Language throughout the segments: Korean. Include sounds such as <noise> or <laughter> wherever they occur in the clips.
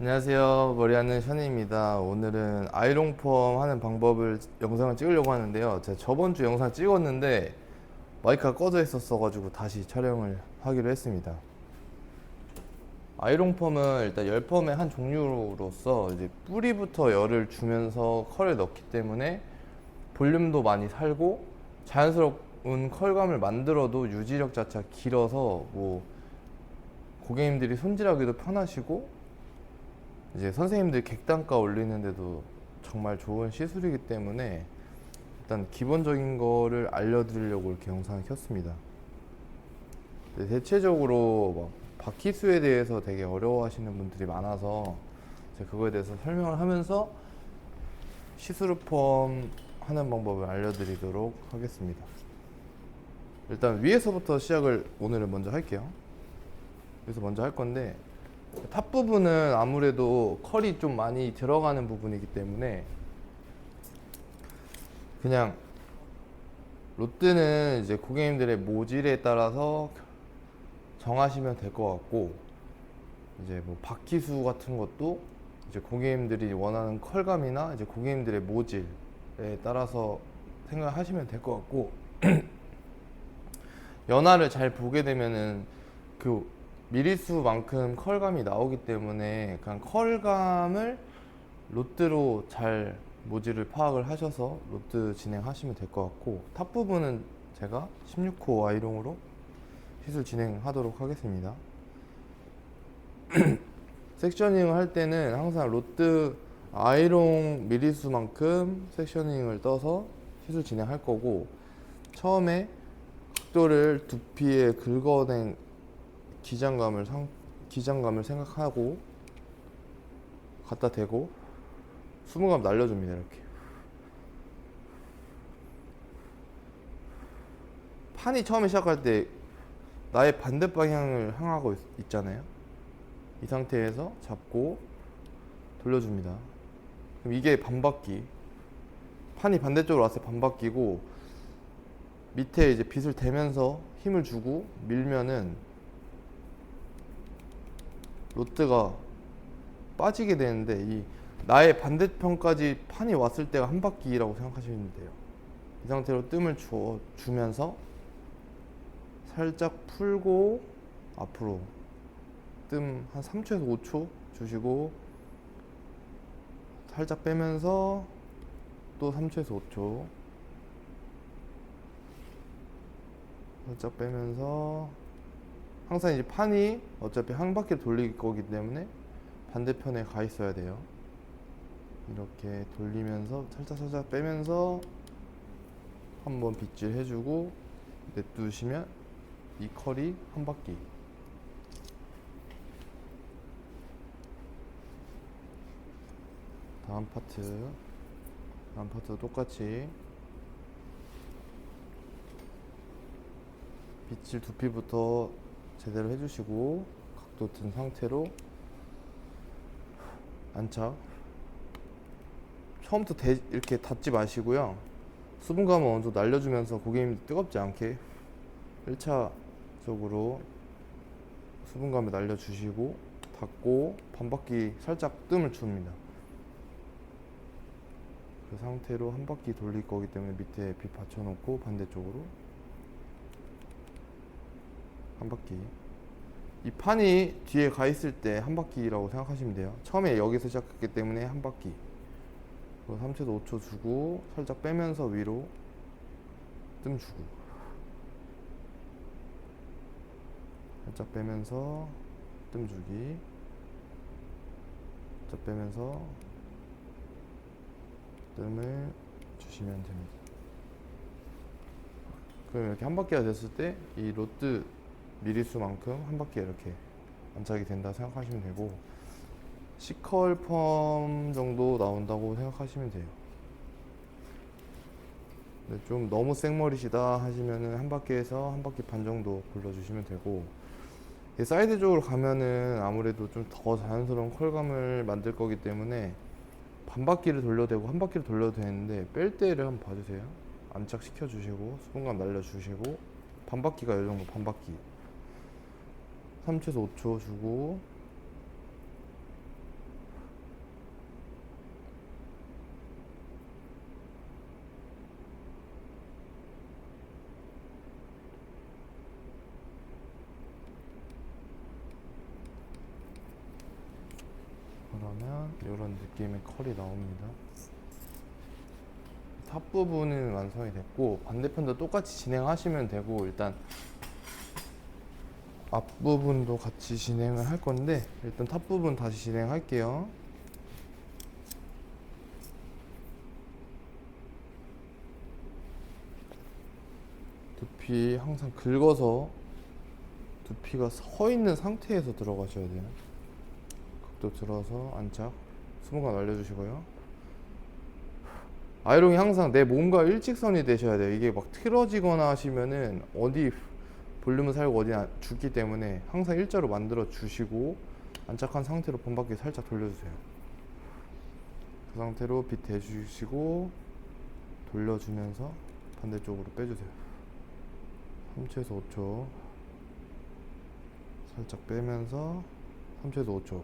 안녕하세요. 머리하는 션입니다. 오늘은 아이롱펌 하는 방법을 영상을 찍으려고 하는데요. 제가 저번 주 영상 찍었는데 마이크가 꺼져 있었어 가지고 다시 촬영을 하기로 했습니다. 아이롱펌은 일단 열펌의 한 종류로서 이제 뿌리부터 열을 주면서 컬을 넣기 때문에 볼륨도 많이 살고 자연스러운 컬감을 만들어도 유지력 자체가 길어서 뭐 고객님들이 손질하기도 편하시고 이제 선생님들 객단가 올리는데도 정말 좋은 시술이기 때문에 일단 기본적인 거를 알려드리려고 이렇게 영상을 켰습니다. 대체적으로 막 바퀴수에 대해서 되게 어려워하시는 분들이 많아서 그거에 대해서 설명을 하면서 시스루펌 하는 방법을 알려드리도록 하겠습니다. 일단 위에서부터 시작을 오늘은 먼저 할게요. 그래서 먼저 할 건데 탑 부분은 아무래도 컬이 좀 많이 들어가는 부분이기 때문에 그냥 롯드는 이제 고객님들의 모질에 따라서 정하시면 될 것 같고 이제 뭐 바퀴수 같은 것도 이제 고객님들이 원하는 컬감이나 이제 고객님들의 모질에 따라서 생각하시면 될 것 같고 <clears throat> 연화를 잘 보게 되면은 그 미리수만큼 컬감이 나오기 때문에 그냥 컬감을 롯드로 잘 모질을 파악을 하셔서 롯드 진행하시면 될 것 같고 탑 부분은 제가 16호 아이롱으로 시술 진행하도록 하겠습니다. <clears throat> 섹셔닝을 할 때는 항상 롯드 아이롱 미리수만큼 섹셔닝을 떠서 시술 진행할 거고 처음에 각도를 두피에 긁어낸 기장감을 상, 기장감을 생각하고 갖다 대고 수분감 날려줍니다 이렇게. 판이 처음에 시작할 때 나의 반대 방향을 향하고 있, 있잖아요. 이 상태에서 잡고 돌려줍니다. 그럼 이게 반바퀴. 판이 반대쪽으로 왔을 때 반바퀴고 밑에 이제 빗을 대면서 힘을 주고 밀면은 롯드가 빠지게 되는데 이 나의 반대편까지 판이 왔을 때가 한 바퀴라고 생각하시면 돼요. 이 상태로 뜸을 주, 주면서 살짝 풀고 앞으로 뜸 한 3초에서 5초 주시고 살짝 빼면서 또 3초에서 5초 살짝 빼면서 항상 이제 판이 어차피 한 바퀴 돌릴 거기 때문에 반대편에 가 있어야 돼요. 이렇게 돌리면서 살짝 살짝 빼면서 한번 빗질 해주고 냅두시면 이 컬이 한 바퀴. 다음 파트, 다음 파트 똑같이 빗질 두피부터 제대로 해주시고 각도 든 상태로 안착. 처음부터 대, 이렇게 닫지 마시고요. 수분감을 정도 날려주면서 고객님 뜨겁지 않게 1차적으로 수분감을 날려주시고 닫고 반바퀴 살짝 뜸을 줍니다. 그 상태로 한 바퀴 돌릴 거기 때문에 밑에 빗 받쳐놓고 반대쪽으로 한 바퀴. 이 판이 뒤에 가 있을 때 한 바퀴라고 생각하시면 돼요. 처음에 여기서 시작했기 때문에 한 바퀴. 그리고 3초도 5초 주고 살짝 빼면서 위로 뜸 주고 살짝 빼면서 뜸 주기 살짝 빼면서 뜸을 주시면 됩니다. 그럼 이렇게 한 바퀴가 됐을 때 이 로드 미리수만큼 한 바퀴 이렇게 안착이 된다 생각하시면 되고 시컬 펌 정도 나온다고 생각하시면 돼요. 좀 너무 생머리시다 하시면은 한 바퀴에서 한 바퀴 반 정도 골라주시면 되고 이 사이드 쪽으로 가면은 아무래도 좀 더 자연스러운 컬감을 만들 거기 때문에 반 바퀴를 돌려도 되고 한 바퀴를 돌려도 되는데 뺄 때를 한번 봐주세요. 안착시켜 주시고 수분감 날려 주시고 반 바퀴가 이 정도 반 바퀴 3초에서 5초 주고. 그러면 이런 느낌의 컬이 나옵니다. 탑 부분은 완성이 됐고 반대편도 똑같이 진행하시면 되고 일단 앞부분도 같이 진행을 할 건데 일단 탑 부분 다시 진행할게요. 두피 항상 긁어서 두피가 서 있는 상태에서 들어가셔야 돼요. 각도 들어서 안착 수분감 날려주시고요. 아이롱이 항상 내 몸과 일직선이 되셔야 돼요. 이게 막 틀어지거나 하시면은 어디 볼륨을 살고 어디 안- 죽기 때문에 항상 일자로 만들어 주시고 안착한 상태로 번바퀴 살짝 돌려주세요. 그 상태로 빛 대주시고 돌려주면서 반대쪽으로 빼주세요. 3초에서 5초 살짝 빼면서 3초에서 5초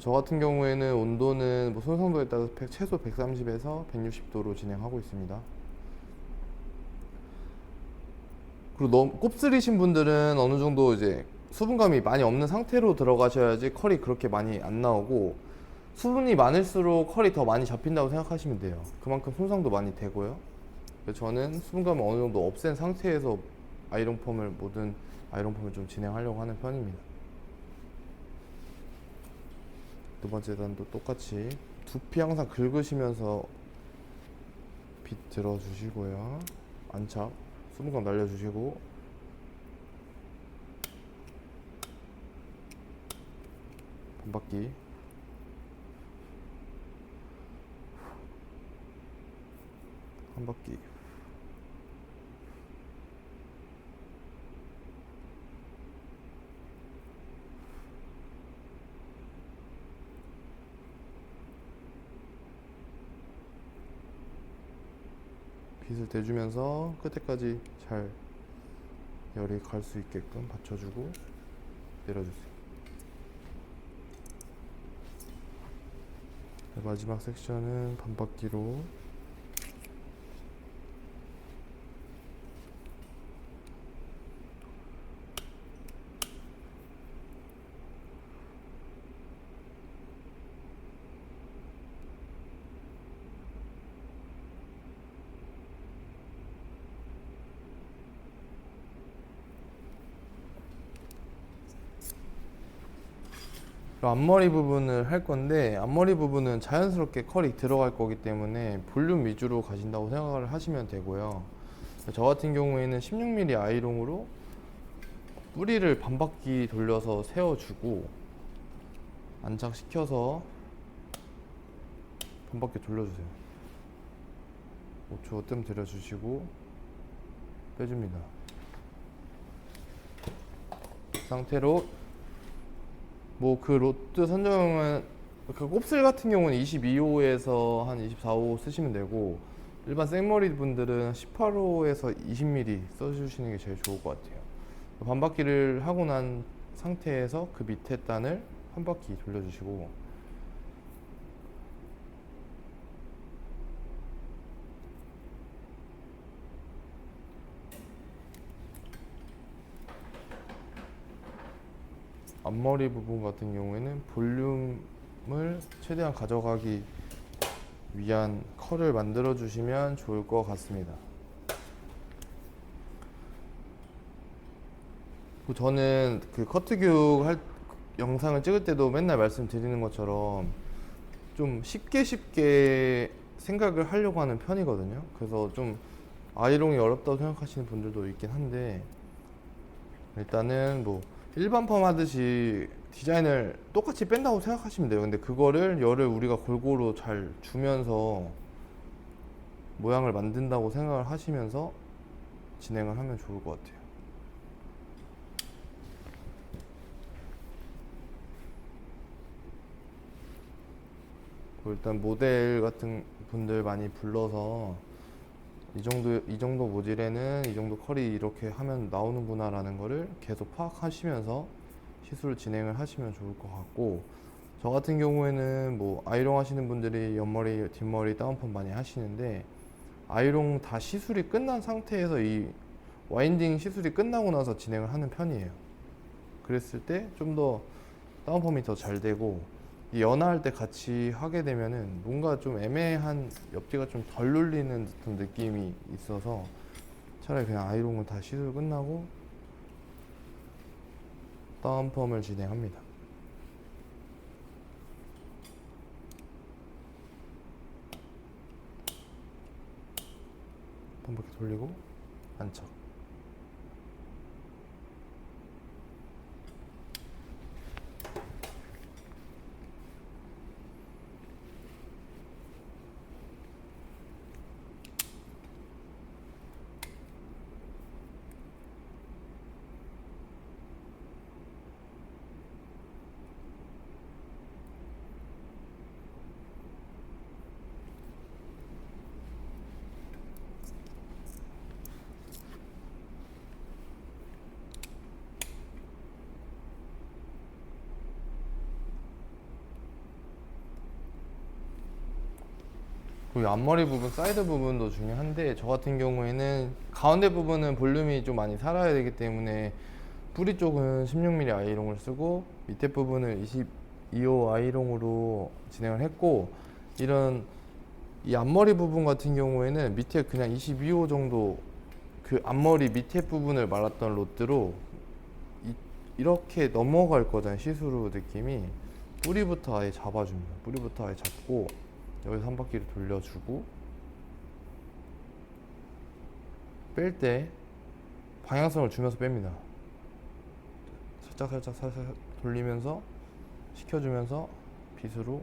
저 같은 경우에는 온도는 뭐 손상도에 따라서 백- 최소 130에서 160도로 진행하고 있습니다. 그리고 너무 곱슬이신 분들은 어느 정도 이제 수분감이 많이 없는 상태로 들어가셔야지 컬이 그렇게 많이 안 나오고 수분이 많을수록 컬이 더 많이 잡힌다고 생각하시면 돼요. 그만큼 손상도 많이 되고요. 저는 수분감을 어느 정도 없앤 상태에서 아이롱 펌을 모든 아이롱 펌을 좀 진행하려고 하는 편입니다. 두 번째 단도 똑같이 두피 항상 긁으시면서 빛 들어주시고요. 안착 수분감 날려주시고. 반바퀴. 한 바퀴 빛을 대주면서 끝에까지 잘 열이 갈 수 있게끔 받쳐주고 내려주세요. 네, 마지막 섹션은 반바퀴로 앞머리 부분을 할 건데 앞머리 부분은 자연스럽게 컬이 들어갈 거기 때문에 볼륨 위주로 가신다고 생각을 하시면 되고요. 저 같은 경우에는 16mm 아이롱으로 뿌리를 반바퀴 돌려서 세워주고 안착시켜서 반바퀴 돌려주세요. 5초 뜸 들여주시고 빼줍니다. 그 상태로 뭐 그 로트 선정은 그 곱슬 같은 경우는 22호에서 한 24호 쓰시면 되고 일반 생머리 분들은 18호에서 20mm 써주시는 게 제일 좋을 것 같아요. 반바퀴를 하고 난 상태에서 그 밑에 단을 한 바퀴 돌려주시고 앞머리 부분 같은 경우에는 볼륨을 최대한 가져가기 위한 컬을 만들어 주시면 좋을 것 같습니다. 그리고 저는 그 커트 교육 할 영상을 찍을 때도 맨날 말씀드리는 것처럼 좀 쉽게 쉽게 생각을 하려고 하는 편이거든요. 그래서 좀 아이롱이 어렵다고 생각하시는 분들도 있긴 한데 일단은 뭐 일반 펌 하듯이 디자인을 똑같이 뺀다고 생각하시면 돼요. 근데 그거를 열을 우리가 골고루 잘 주면서 모양을 만든다고 생각을 하시면서 진행을 하면 좋을 것 같아요. 그리고 일단 모델 같은 분들 많이 불러서 이 정도 이 정도 모질에는 이 정도 컬이 이렇게 하면 나오는구나라는 거를 계속 파악하시면서 시술 진행을 하시면 좋을 것 같고 저 같은 경우에는 뭐 아이롱 하시는 분들이 옆머리 뒷머리 다운펌 많이 하시는데 아이롱 다 시술이 끝난 상태에서 이 와인딩 시술이 끝나고 나서 진행을 하는 편이에요. 그랬을 때 좀 더 다운펌이 더 잘 되고 이 연화할 때 같이 하게 되면은 뭔가 좀 애매한 옆뒤가 좀 덜 눌리는 듯한 느낌이 있어서 차라리 그냥 아이롱은 다 시술 끝나고 다운펌을 진행합니다. 한 바퀴 돌리고 안착. 그리고 앞머리 부분, 사이드 부분도 중요한데 저 같은 경우에는 가운데 부분은 볼륨이 좀 많이 살아야 되기 때문에 뿌리 쪽은 16mm 아이롱을 쓰고 밑에 부분은 22호 아이롱으로 진행을 했고 이런 이 앞머리 부분 같은 경우에는 밑에 그냥 22호 정도 그 앞머리 밑에 부분을 말았던 롯드로 이, 이렇게 넘어갈 거잖아요 시스루 느낌이 뿌리부터 아예 잡아줍니다. 뿌리부터 아예 잡고 여기서 한 바퀴를 돌려주고 뺄 때 방향성을 주면서 뺍니다. 살짝 살짝 살짝 돌리면서 식혀주면서 빗으로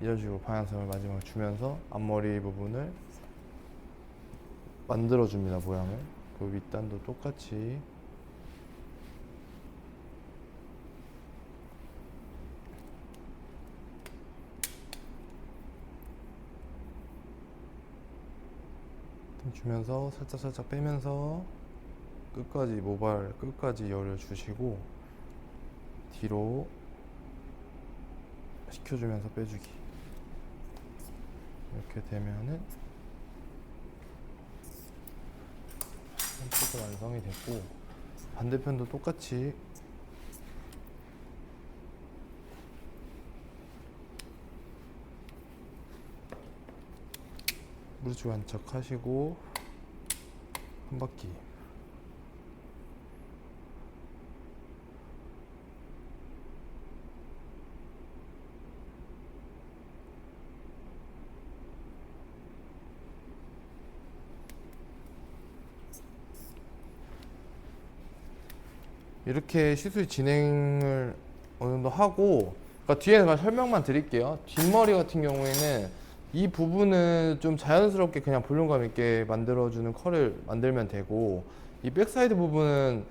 이런 식으로 방향성을 마지막에 주면서 앞머리 부분을 만들어줍니다 모양을 그 윗단도 똑같이 좀 주면서 살짝 살짝 빼면서 끝까지 모발 끝까지 열을 주시고 뒤로 식혀주면서 빼주기. 이렇게 되면은 한쪽은 완성이 됐고 반대편도 똑같이 무릎 안착하시고 한 바퀴 이렇게 시술 진행을 어느 정도 하고 그러니까 뒤에 가 설명만 드릴게요. 뒷머리 같은 경우에는 이 부분은 좀 자연스럽게 그냥 볼륨감 있게 만들어주는 컬을 만들면 되고 이 백사이드 부분은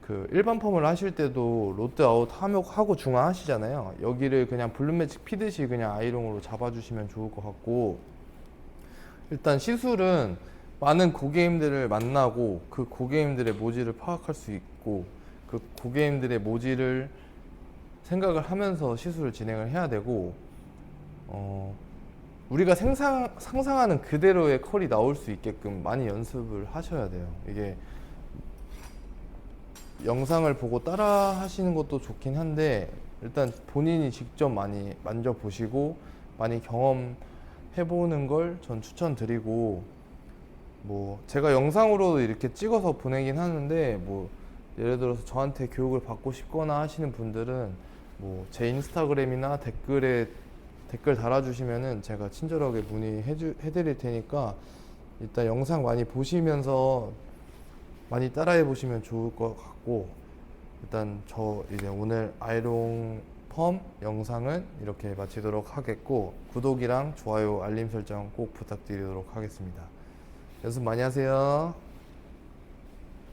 그 일반 펌을 하실 때도 로드 아웃 하고 중화 하시잖아요. 여기를 그냥 볼륨 매직 피듯이 그냥 아이롱으로 잡아주시면 좋을 것 같고 일단 시술은 많은 고객님들을 만나고 그 고객님들의 모질을 파악할 수 있고 그 고객님들의 모질을 생각을 하면서 시술을 진행을 해야 되고 어, 우리가 생상, 상상하는 그대로의 컬이 나올 수 있게끔 많이 연습을 하셔야 돼요. 이게 영상을 보고 따라 하시는 것도 좋긴 한데 일단 본인이 직접 많이 만져보시고 많이 경험해 보는 걸 전 추천드리고 뭐 제가 영상으로 이렇게 찍어서 보내긴 하는데 뭐 예를 들어서 저한테 교육을 받고 싶거나 하시는 분들은 뭐 제 인스타그램이나 댓글에 댓글 달아주시면은 제가 친절하게 문의해 주, 해드릴 테니까 일단 영상 많이 보시면서 많이 따라해 보시면 좋을 것 같고 일단 저 이제 오늘 아이롱 펌 영상은 이렇게 마치도록 하겠고 구독이랑 좋아요 알림 설정 꼭 부탁드리도록 하겠습니다. 연습 많이 하세요.